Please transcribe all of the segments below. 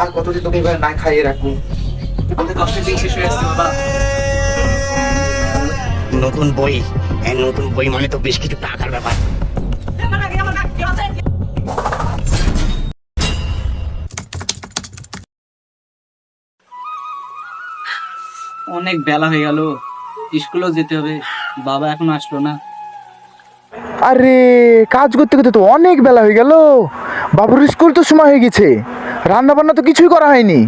আর কতদিন তোকে এবার না খাইয়ে রাখব? আমাদের কষ্টের দিন শেষ হয়ে আসছে বাবা। নতুন বই নতুন বই মানে তো বেশ কিছু টাকার ব্যাপার। অনেক বেলা হয়ে গেল স্কুলেও যেতে হবে বাবা এখন আসলো না। আরে কাজ করতে করতে তো অনেক বেলা হয়ে গেল। বাবুর স্কুল তো সময় হয়ে গেছে। রান্না বান্না তো কিছুই করা হয়নি।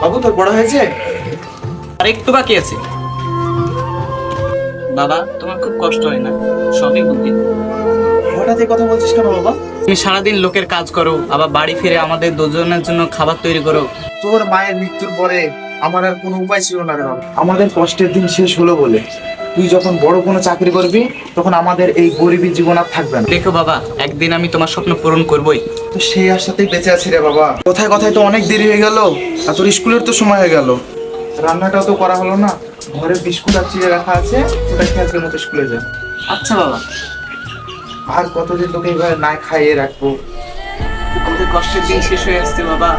বাবু তোর বড় হয়েছে? আর একটু বাকি আছে। বাবা তোমার খুব কষ্ট হয় না? সবই বুদ্ধি। হঠাৎ এই কথা বলছিস কেন বাবা? তুমি সারাদিন লোকের কাজ করো আবার বাড়ি ফিরে আমাদের দুজনের জন্য খাবার তৈরি করো। তোর মায়ের মৃত্যুর পরে আমার আর কোনো উপায় ছিল না রে বাবা। আমাদের কষ্টের দিন শেষ হলো বলে। তুই যখন বড় কোনো চাকরি করবি তখন আমাদের এই গরিবী জীবন আর থাকবে না। দেখো বাবা একদিন আমি তোমার স্বপ্ন পূরণ করবই। তো সেই আশাতেই বেঁচে আছি রে বাবা। কোথায় কোথায় তো অনেক দেরি হয়ে গেল আর তোর স্কুলের তো সময় হয়ে গেল। রান্নাটাও তো করা হলো না। ঘরে বিস্কুট আর চিড়ে রাখা আছে ওটা খেয়ে আজকের মতো স্কুলে যা। আচ্ছা বাবা। আর কতদিন তোকে এবার না খাইয়ে রাখব? আমাদের কষ্টের দিন শেষ হয়ে আসছে বাবা।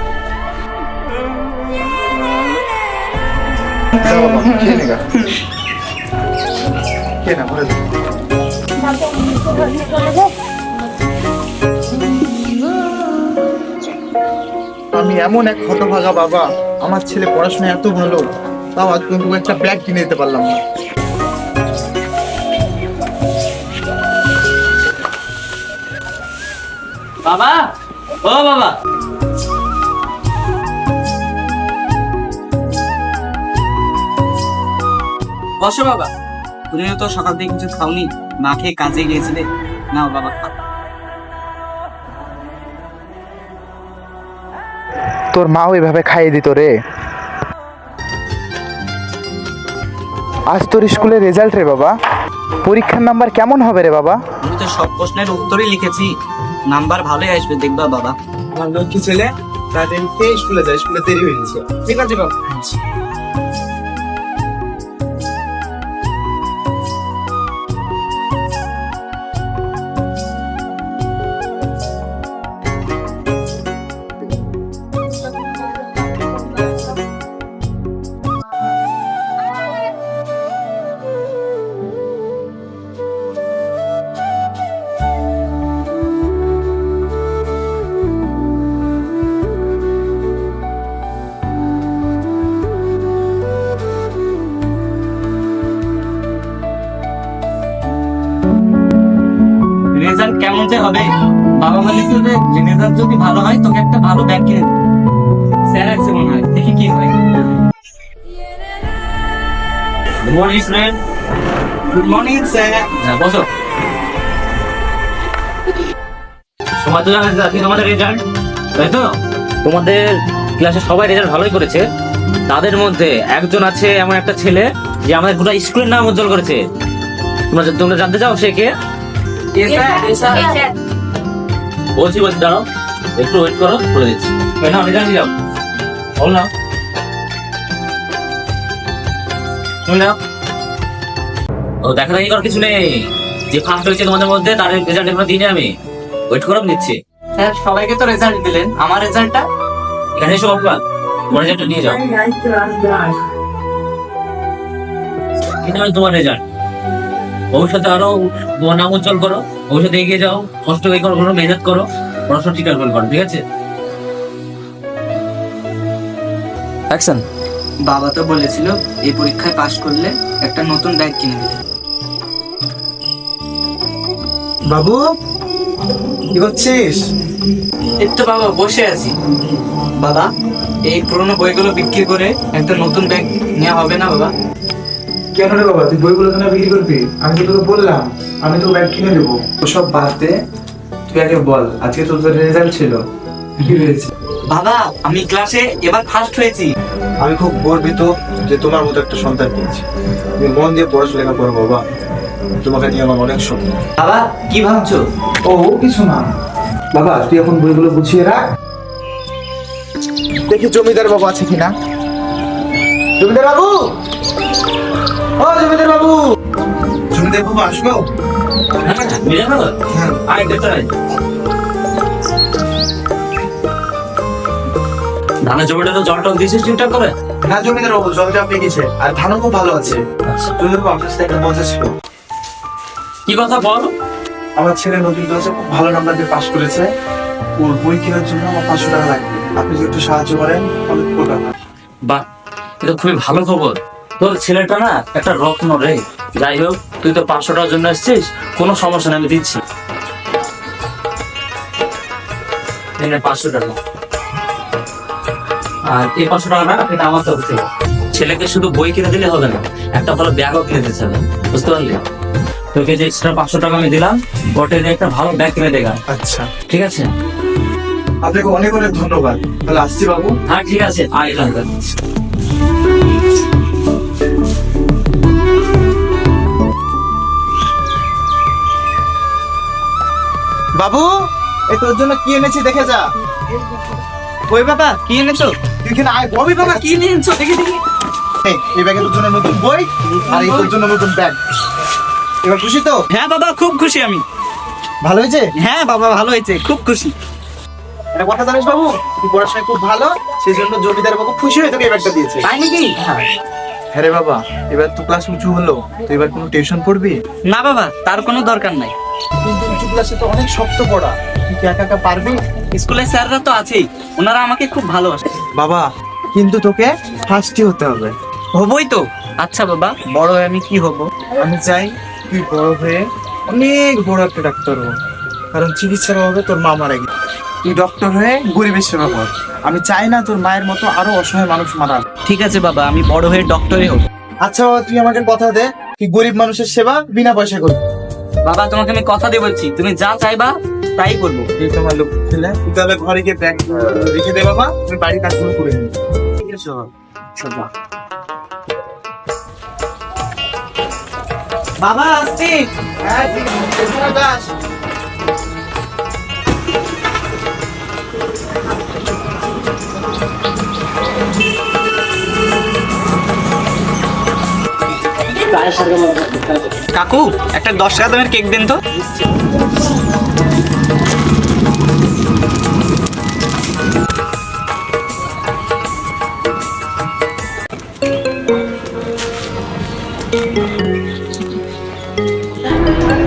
আমি এমন এক হতভাগা বাবা। আমার ছেলে পড়াশোনা এত ভালো তাও আজ পর্যন্ত একটা ব্যাগ কিনে দিতে পারলাম না। বাবা? ও বাবা। বসো বাবা। তুমিও তো সকাল থেকে কিছু খাওনি না খেয়ে কাজে গিয়েছিলে। নাও বাবা তোর মাও এভাবে খাইয়ে দিত রে। আজ তোর স্কুলের রেজাল্ট রে বাবা। পরীক্ষার নাম্বার কেমন হবে রে বাবা? আমি তো সব প্রশ্নের উত্তরই লিখেছি। নাম্বার ভালোই আসবে দেখবা বাবা। আমার লক্ষ্মী ছেলে তাদেরকে খেয়ে স্কুলে যায় স্কুলে দেরি হয়ে গেছে। ঠিক আছে বাবা। যে হবে। বাবা বলেছে যে রেজাল্ট যদি ভালো হয়, তোকে একটা ভালো ব্যাগ কিনে স্যার আছে মনে হয়। দেখি কি হয়। Good morning good morning sir বসো। তোমার তো আজকে তোমাদের রেজাল্ট তাই তো? তোমাদের ক্লাসে সবাই রেজাল্ট ভালোই করেছে। তাদের মধ্যে একজন আছে এমন একটা ছেলে, যে আমাদের গোটা স্কুলের নাম উজ্জ্বল করেছে। তোমরা তোমরা জানতে চাও সে কে? বলছি বলছি দাঁড়াও। একটু ওয়েট করো বলে দিচ্ছি। এই নাও রেজাল্ট যাও বল না তুমি ও দেখা দেখি করার কিছু নেই। যে ফার্স্ট হয়েছে তোমাদের মধ্যে তার রেজাল্ট এখনও দিনে আমি। ওয়েট করো আমি দিচ্ছি স্যার সবাইকে তো রেজাল্ট দিলেন। আমার রেজাল্টটা এখানে এসো বাবা তোমার রেজাল্টটা নিয়ে যাও। এটা তোমার রেজাল্ট ভবিষ্যতে আরও তোমার নাম উজ্জ্বল করো ভবিষ্যতে এগিয়ে যাও কষ্ট করে করো মেহনত করো পড়াশোনা ঠিক করে করো ঠিক আছে? অ্যাকশন বাবা তো বলেছিল এই পরীক্ষায় পাশ করলে একটা নতুন ব্যাগ কিনে দিতে। বাবু কি করছিস? এই তো বাবা বসে আছি। বাবা এই পুরোনো বইগুলো বিক্রি করে একটা নতুন ব্যাগ নেওয়া হবে না বাবা? কেন রে বাবা? তুই বইগুলো কেন বিক্রি করবি? আমি তো তোকে বললাম আমি তো ব্যাগ কিনে দেবো। ওসব বাদ দে। তুই আগে বল আজকে তো তোর রেজাল্ট ছিল। কি হয়েছে? বাবা আমি ক্লাসে এবার ফার্স্ট হয়েছি। আমি খুব গর্বিত যে তোমার মতো একটা সন্তান পেয়েছি। তুমি মন দিয়ে পড়াশোনা করো বাবা। তোমাকে নিয়ে আমার অনেক স্বপ্ন। বাবা কি ভাবছ? ও কিছু না। বাবা তুই এখন বইগুলো গুছিয়ে রাখ। দেখি জমিদার বাবা আছে কিনা। জমিদার বাবু! ও জমিদার বাবু! জমিদার বাবু আসব? হ্যাঁ দেখতে আয় ধানের জমিটা তো জল টল দিয়েছিস ঠিকঠাক করে? হ্যাঁ জমিদার বাবু জমিটা পেকেছে। আর ধানও খুব ভালো আছে। জমিদার বাবু আপনার সাথে একটা মজা ছিল। কি কথা বল? আমার ছেলে নতুন ক্লাসে খুব ভালো নাম্বার দিয়ে পাশ করেছে। ওর বই কেনার জন্য আমার পাঁচশো টাকা লাগবে। আপনি যদি একটু সাহায্য করেন তাহলে উপকার বাহ এটা খুবই ভালো খবর। তোর ছেলেটা না একটা রত্ন রে। যাই হোক তুই তো পাঁচশো টাকার জন্য এসছিস কোনো সমস্যা নেই আমি দিচ্ছি। পাঁচশো টাকা। আর এই পাঁচশো টাকাটা এটা আমার তরফ থেকে। ছেলেকে শুধু বই কিনে দিলে হবে না একটা ভালো ব্যাগও কিনে দিতে হবে বুঝতে পারলি? তোকে যে এক্সট্রা পাঁচশো টাকা আমি দিলাম বটে একটা ভালো ব্যাগ কিনে দেখা আচ্ছা। ঠিক আছে? আপনাকে অনেক অনেক ধন্যবাদ। তাহলে আসছি বাবু। হ্যাঁ ঠিক আছে। আয় তাহলে। বাবু এই তোর জন্য কি এনেছি দেখে যা। ওই বাবা কি এনেছো? এখানে আয় ববি বাবা কি এনেছো? দেখি দেখি। এই, এই ব্যাগে তোর জন্য নতুন বই আর এই তোর জন্য নতুন ব্যাগ। এবার খুশি তো? হ্যাঁ বাবা খুব খুশি আমি। ভালো হয়েছে? হ্যাঁ বাবা ভালো হয়েছে খুব খুশি। একটা কথা জানিস বাবু? তুই পড়াশোনায় খুব ভালো সেই জন্য জমিদার বাবু খুশি হয়ে তোকে এই ব্যাগটা দিয়েছে। তাই নাকি? হ্যাঁ। রে বাবা এবার তো ক্লাস উঁচু হলো তো এবার কোনো টিউশন পড়বি? না বাবা তার কোনো দরকার নাই। কিন্তু উঁচু ক্লাসে তো অনেক শক্ত পড়া তুই কি একা একা পারবি? স্কুলের স্যাররা তো আছেই ওনারা আমাকে খুব ভালোবাসে। বাবা কিন্তু তোকে ফার্স্টই হতে হবে। হবই তো। আচ্ছা বাবা বড় হয়ে আমি কি হব? আমি চাই তুই বড় হয়ে অনেক বড় একটা ডাক্তার হো কারণ চিকিৎসার অভাবে তোর মা মারা গেছে। তুই ডক্টর হয়ে গরিবের সেবা কর। আমি চাই না তোর মায়ের মতো আরও অসহায় মানুষ মারা ঠিক আছে বাবা আমি বড় হয়ে ডক্টরে হব। আচ্ছা বাবা তুই আমাকে কথা দে তুই গরিব মানুষের সেবা বিনা পয়সা করবি। বাবা তোমাকে আমি কথা দিয়ে বলছি। তুমি যা চাইবা তাই করব। এই তোমার লোক ছেলে তুই তাহলে ঘরে গিয়ে ব্যাগ রেখে দে বাবা তুমি বাড়ির কাজগুলো করে নিবি ঠিক আছে বাবা। বাবা আসছি। হ্যাঁ ঠিক আছে। কাকু একটা দশ টাকা দামের কেক দেন তো।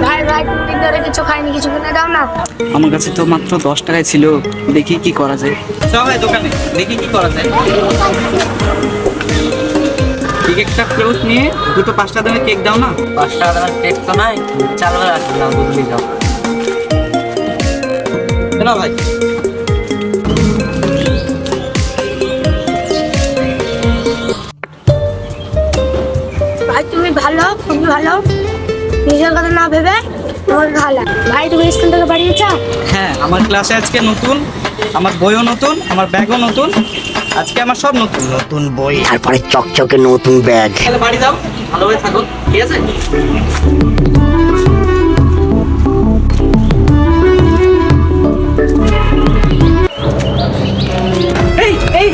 ভাই ভাই দুদিন কিছু খাইনি কিছু কিনে দাও না। আমার কাছে তো মাত্র দশ টাকায় ছিল দেখি কি করা যায়। চল ভাই দোকানে দেখি কি করা যায়। ঠিক একটা ফ্লুট নিয়ে দুটো পাঁচটা দামের কেক দাও না? পাঁচ টাকা দামের কেক তো নাই চাল রাখি দাও বুঝলি যাও। না ভাই? ভাই তুমি ভালো? খুবই ভালো? নিজের কথা না ভেবে তোমার ভালো ভাই তুমি স্কুল থেকে বাড়িয়েছ হ্যাঁ আমার ক্লাসে আজকে নতুন আমার বইও নতুন আমার ব্যাগও নতুন। আজকে আমার সব নতুন। নতুন বই। তারপরে চকচকে নতুন ব্যাগ। তাহলে বাড়ি যাও ভালোভাবে থাকো ঠিক আছে? এই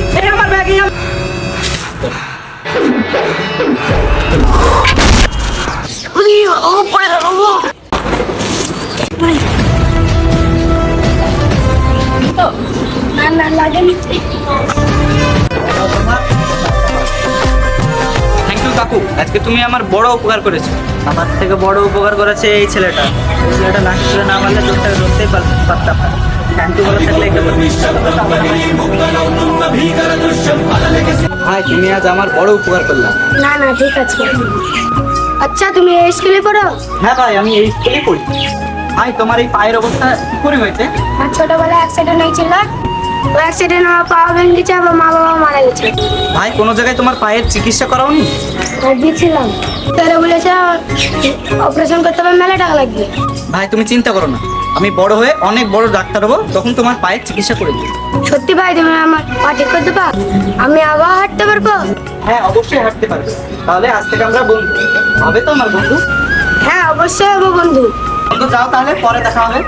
কাকু আজকে তুমি আমার বড় উপকার করেছ। আমার থেকে বড় উপকার করেছে এই ছেলেটা। এই ছেলেটা লাঠি ছেলে না মারলে দোষটা ধরতেই পার- পারতাম থ্যাংক ইউ বলে থাকলে। ভাই তুমি আজ আমার বড় উপকার করলাম না না ঠিক আছে। আচ্ছা তুমি এই স্কুলে পড়ো? হ্যাঁ ভাই আমি এই স্কুলে পড়ি। ভাই তোমার এই পায়ের অবস্থা কি করে হয়েছে? আর ছোটবেলায় অ্যাক্সিডেন্ট হয়েছিল। অ্যাক্সিডেন্ট আমার পা ভেঙে গেছে আবার মা বাবা মারা গেছে। ভাই কোনো জায়গায় তোমার পায়ের চিকিৎসা করাওনি? আর দিয়েছিলাম তারা বলেছে অপারেশন করতে হবে মেলা টাকা লাগবে। ভাই তুমি চিন্তা করো না। আমি বড় হয়ে অনেক বড় ডাক্তার হব তখন তোমার পায়ের চিকিৎসা করে দেবো। সত্যি ভাই তুমি আমার পা ঠিক করতে পার আমি আবার হাঁটতে পারব? হ্যাঁ অবশ্যই হাঁটতে পারবে। তাহলে আজ থেকে আমরা বন্ধু। হবে তো আমার বন্ধু? হ্যাঁ অবশ্যই হব বন্ধু। বন্ধু যাও তাহলে পরে দেখা হবে।